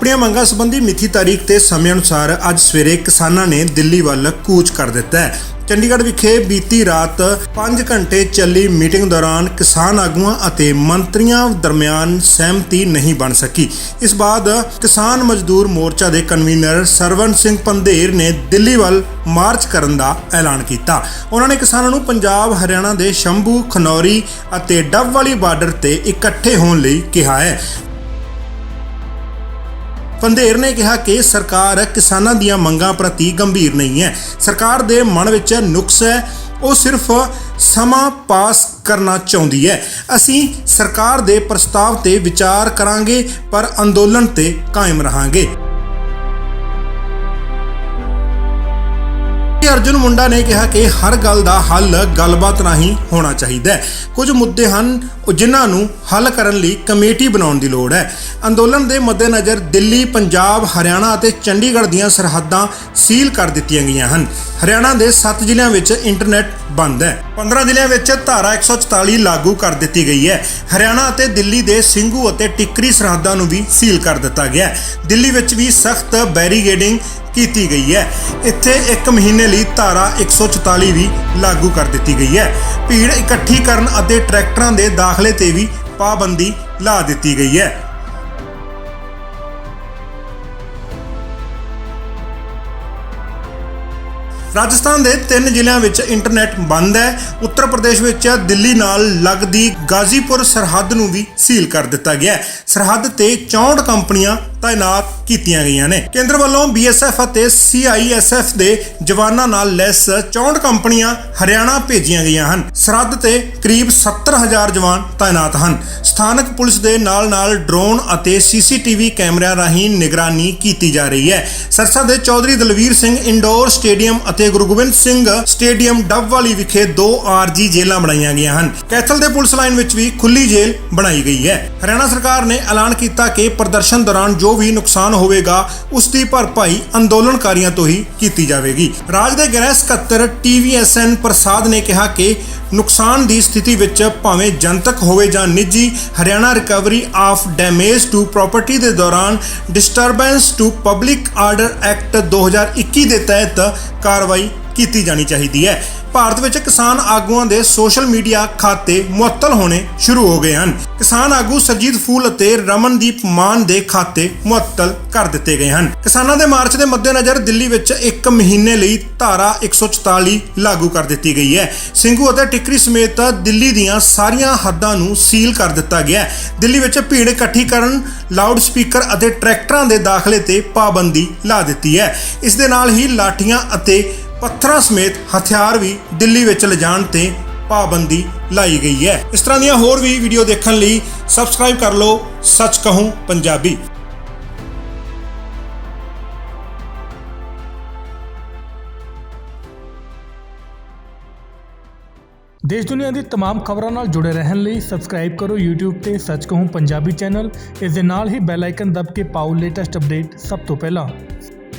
ਆਪਣੀਆਂ ਮੰਗਾਂ ਸੰਬੰਧੀ ਮਿੱਥੀ ਤਾਰੀਖ ਤੇ ਸਮੇਂ ਅਨੁਸਾਰ ਅੱਜ ਸਵੇਰੇ ਕਿਸਾਨਾਂ ਨੇ ਦਿੱਲੀ ਵੱਲ ਕੂਚ ਕਰ ਦਿੱਤਾ ਹੈ। ਚੰਡੀਗੜ੍ਹ ਵਿਖੇ ਬੀਤੀ ਰਾਤ 5 ਘੰਟੇ ਚੱਲੀ ਮੀਟਿੰਗ ਦੌਰਾਨ ਕਿਸਾਨ ਆਗੂਆਂ ਅਤੇ ਮੰਤਰੀਆਂ ਦਰਮਿਆਨ ਸਹਿਮਤੀ ਨਹੀਂ ਬਣ ਸਕੀ। ਇਸ ਬਾਅਦ ਕਿਸਾਨ ਮਜ਼ਦੂਰ ਮੋਰਚਾ ਦੇ ਕਨਵੀਨਰ ਸਰਵਨ ਸਿੰਘ ਪੰਧੇਰ ਨੇ ਦਿੱਲੀ ਵੱਲ ਮਾਰਚ ਕਰਨ ਦਾ ਐਲਾਨ ਕੀਤਾ। ਉਹਨਾਂ ਨੇ ਕਿਸਾਨਾਂ ਨੂੰ ਪੰਜਾਬ, ਹਰਿਆਣਾ ਦੇ ਸ਼ੰਭੂ, ਖਨੌਰੀ ਅਤੇ ਡੱਬ ਵਾਲੀ ਬਾਰਡਰ ਤੇ ਇਕੱਠੇ ਹੋਣ ਲਈ ਕਿਹਾ ਹੈ। ਪੰਧੇਰ ਨੇ ਕਿਹਾ ਕਿ ਸਰਕਾਰ ਕਿਸਾਨਾਂ ਦੀਆਂ ਮੰਗਾਂ ਪ੍ਰਤੀ ਗੰਭੀਰ ਨਹੀਂ ਹੈ। ਸਰਕਾਰ ਦੇ ਮਨ ਵਿੱਚ ਨੁਕਸ ਹੈ, ਉਹ ਸਿਰਫ ਸਮਾਂ ਪਾਸ ਕਰਨਾ ਚਾਹੁੰਦੀ ਹੈ। ਅਸੀਂ ਸਰਕਾਰ ਦੇ ਪ੍ਰਸਤਾਵ ਤੇ ਵਿਚਾਰ ਕਰਾਂਗੇ, ਪਰ ਅੰਦੋਲਨ ਤੇ ਕਾਇਮ ਰਹਾਂਗੇ। ਅਰਜੁਨ ਮੁੰਡਾ ਨੇ ਕਿਹਾ ਕਿ ਹਰ ਗੱਲ ਦਾ ਹੱਲ ਗੱਲਬਾਤ ਰਾਹੀਂ ਹੋਣਾ ਚਾਹੀਦਾ ਹੈ। ਕੁਝ ਮੁੱਦੇ ਹਨ ਜਿਨ੍ਹਾਂ ਨੂੰ ਹੱਲ ਕਰਨ ਲਈ ਕਮੇਟੀ ਬਣਾਉਣ ਦੀ ਲੋੜ ਹੈ। ਅੰਦੋਲਨ ਦੇ ਮੱਦੇਨਜ਼ਰ ਦਿੱਲੀ, ਪੰਜਾਬ, ਹਰਿਆਣਾ ਅਤੇ ਚੰਡੀਗੜ੍ਹ ਦੀਆਂ ਸਰਹੱਦਾਂ ਸੀਲ ਕਰ ਦਿੱਤੀਆਂ ਗਈਆਂ ਹਨ। ਹਰਿਆਣਾ ਦੇ 7 ਜ਼ਿਲ੍ਹਿਆਂ ਵਿੱਚ ਇੰਟਰਨੈਟ ਬੰਦ ਹੈ। 15 ਜ਼ਿਲ੍ਹਿਆਂ ਵਿੱਚ ਧਾਰਾ 144 ਲਾਗੂ ਕਰ ਦਿੱਤੀ ਗਈ ਹੈ। ਹਰਿਆਣਾ ਅਤੇ ਦਿੱਲੀ ਦੇ ਸਿੰਘੂ ਅਤੇ ਟਿੱਕਰੀ ਸਰਹੱਦਾਂ ਨੂੰ ਵੀ ਸੀਲ ਕਰ ਦਿੱਤਾ ਗਿਆ ਹੈ। ਦਿੱਲੀ ਵਿੱਚ ਵੀ ਸਖਤ ਬੈਰੀਗੇਡਿੰਗ ਕੀਤੀ ਗਈ ਹੈ। ਇੱਥੇ 1 ਮਹੀਨੇ ਲਈ ਧਾਰਾ 144 ਵੀ ਲਾਗੂ ਕਰ ਦਿੱਤੀ ਗਈ ਹੈ। ਭੀੜ ਇਕੱਠੀ ਕਰਨ ਅਤੇ ਟਰੈਕਟਰਾਂ ਦੇ ਦਾਖਲੇ ਤੇ ਵੀ ਪਾਬੰਦੀ ਲਾ ਦਿੱਤੀ ਗਈ ਹੈ। ਰਾਜਸਥਾਨ ਦੇ ਤਿੰਨ ਜ਼ਿਲ੍ਹਿਆਂ ਵਿੱਚ ਇੰਟਰਨੈਟ ਬੰਦ ਹੈ। ਉੱਤਰ ਪ੍ਰਦੇਸ਼ ਵਿੱਚ ਦਿੱਲੀ ਨਾਲ ਲੱਗਦੀ ਗਾਜ਼ੀਪੁਰ ਸਰਹੱਦ ਨੂੰ ਵੀ ਸੀਲ ਕਰ ਦਿੱਤਾ ਗਿਆ ਹੈ। ਸਰਹੱਦ ਤੇ 64 ਕੰਪਨੀਆਂ ਤਾਇਨਾਤ ਕੀਤੀਆਂ ਗਈਆਂ ਨੇ। ਕੇਂਦਰ ਵੱਲੋਂ BSF ਅਤੇ CISF ਦੇ ਜਵਾਨਾਂ ਨਾਲ ਲੈਸ 64 ਕੰਪਨੀਆਂ ਹਰਿਆਣਾ ਭੇਜੀਆਂ ਗਈਆਂ ਹਨ। ਸਰਹੱਦ ਤੇ ਕਰੀਬ 70000 ਜਵਾਨ ਤਾਇਨਾਤ ਹਨ। ਸਥਾਨਕ ਪੁਲਿਸ ਦੇ ਨਾਲ-ਨਾਲ ਡਰੋਨ ਅਤੇ CCTV ਕੈਮਰਿਆਂ ਰਾਹੀਂ ਨਿਗਰਾਨੀ ਕੀਤੀ ਜਾ ਰਹੀ ਹੈ। ਸਰਸਾ ਦੇ ਚੌਧਰੀ ਦਲਵੀਰ ਸਿੰਘ ਇੰਡੋਰ ਸਟੇਡੀਅਮ ਅਤੇ ਗੁਰੂ ਗੋਬਿੰਦ ਸਿੰਘ ਸਟੇਡੀਅਮ ਡੱਬਵਾਲੀ ਵਿਖੇ ਦੋ ਆਰਜੀ ਜੇਲ੍ਹਾਂ ਬਣਾਈਆਂ ਗਈਆਂ ਹਨ। ਕੈਥਲ ਦੇ ਪੁਲਿਸ ਲਾਈਨ ਵਿੱਚ ਵੀ ਖੁੱਲੀ ਜੇਲ੍ਹ ਬਣਾਈ ਗਈ ਹੈ। ਹਰਿਆਣਾ ਸਰਕਾਰ ਨੇ ਐਲਾਨ ਕੀਤਾ ਕਿ ਪ੍ਰਦਰਸ਼ਨ ਦੌਰਾਨ ਜੋ ਜੋ ਵੀ ਨੁਕਸਾਨ ਹੋਵੇਗਾ, ਉਸ ਦੀ ਭਰਪਾਈ ਅੰਦੋਲਨਕਾਰੀਆਂ ਤੋਂ ਹੀ ਕੀਤੀ ਜਾਵੇਗੀ। ਰਾਜ ਦੇ ਗ੍ਰਹਿ ਸਕੱਤਰ ਟੀਵੀਐਸਐਨ ਪ੍ਰਸਾਦ ਨੇ ਕਿਹਾ ਕਿ ਨੁਕਸਾਨ ਦੀ ਸਥਿਤੀ ਵਿੱਚ ਭਾਵੇਂ ਜਨਤਕ ਹੋਵੇ ਜਾਂ ਨਿੱਜੀ, Haryana recovery of damage to property ਦੇ ਦੌਰਾਨ disturbance to public order act 2021 ਦੇ ਤਹਿਤ ਕਾਰਵਾਈ ਕੀਤੀ ਜਾਣੀ ਚਾਹੀਦੀ ਹੈ। ਭਾਰਤ ਵਿੱਚ ਕਿਸਾਨ ਆਗੂਆਂ ਦੇ ਸੋਸ਼ਲ ਮੀਡੀਆ ਖਾਤੇ ਮੁਅੱਤਲ ਹੋਣੇ ਸ਼ੁਰੂ ਹੋ ਗਏ ਹਨ। ਕਿਸਾਨ ਆਗੂ ਸਰਜੀਤ ਫੂਲ ਅਤੇ ਰਮਨਦੀਪ ਮਾਨ ਦੇ ਖਾਤੇ ਮੁਅੱਤਲ ਕਰ ਦਿੱਤੇ ਗਏ ਹਨ। ਕਿਸਾਨਾਂ ਦੇ ਮਾਰਚ ਦੇ ਮੱਦੇਨਜ਼ਰ ਦਿੱਲੀ ਵਿੱਚ 1 ਮਹੀਨੇ ਲਈ ਧਾਰਾ 144 ਲਾਗੂ ਕਰ ਦਿੱਤੀ ਗਈ ਹੈ। ਸਿੰਘੂ ਅਤੇ ਟਿਕਰੀ ਸਮੇਤ ਦਿੱਲੀ ਦੀਆਂ ਸਾਰੀਆਂ ਹੱਦਾਂ ਨੂੰ ਸੀਲ ਕਰ ਦਿੱਤਾ ਗਿਆ ਹੈ। ਦਿੱਲੀ ਵਿੱਚ ਭੀੜ ਇਕੱਠੀ ਕਰਨ ਲਾਊਡ ਸਪੀਕਰ ਅਤੇ ਟਰੈਕਟਰਾਂ ਦੇ ਦਾਖਲੇ ਤੇ ਪਾਬੰਦੀ ਲਾ ਦਿੱਤੀ ਹੈ। ਇਸ ਦੇ ਨਾਲ ਹੀ ਲਾਠੀਆਂ ਅਤੇ ਪੱਥਰਾਂ ਸਮੇਤ ਹਥਿਆਰ ਵੀ ਦਿੱਲੀ ਵਿੱਚ ਲਿਜਾਣ ਤੇ ਪਾਬੰਦੀ ਲਾਈ ਗਈ ਹੈ ਇਸ ਤਰ੍ਹਾਂ ਦੀਆਂ ਹੋਰ ਵੀ ਵੀਡੀਓ ਦੇਖਣ ਲਈ ਸਬਸਕ੍ਰਾਈਬ ਕਰ ਲਓ ਸੱਚ ਕਹੂੰ ਪੰਜਾਬੀ ਦੇਸ਼ ਦੁਨੀਆ ਦੀ तमाम ਖਬਰਾਂ ਨਾਲ ਜੁੜੇ ਰਹਿਣ ਲਈ ਸਬਸਕ੍ਰਾਈਬ ਕਰੋ YouTube ਤੇ ਸੱਚ ਕਹੂੰ ਪੰਜਾਬੀ ਚੈਨਲ ਇਸ ਦੇ ਨਾਲ ਹੀ ਬੈਲ ਆਈਕਨ ਦਬ ਕੇ ਪਾਓ ਲੇਟੈਸਟ ਅਪਡੇਟ ਸਭ ਤੋਂ ਪਹਿਲਾਂ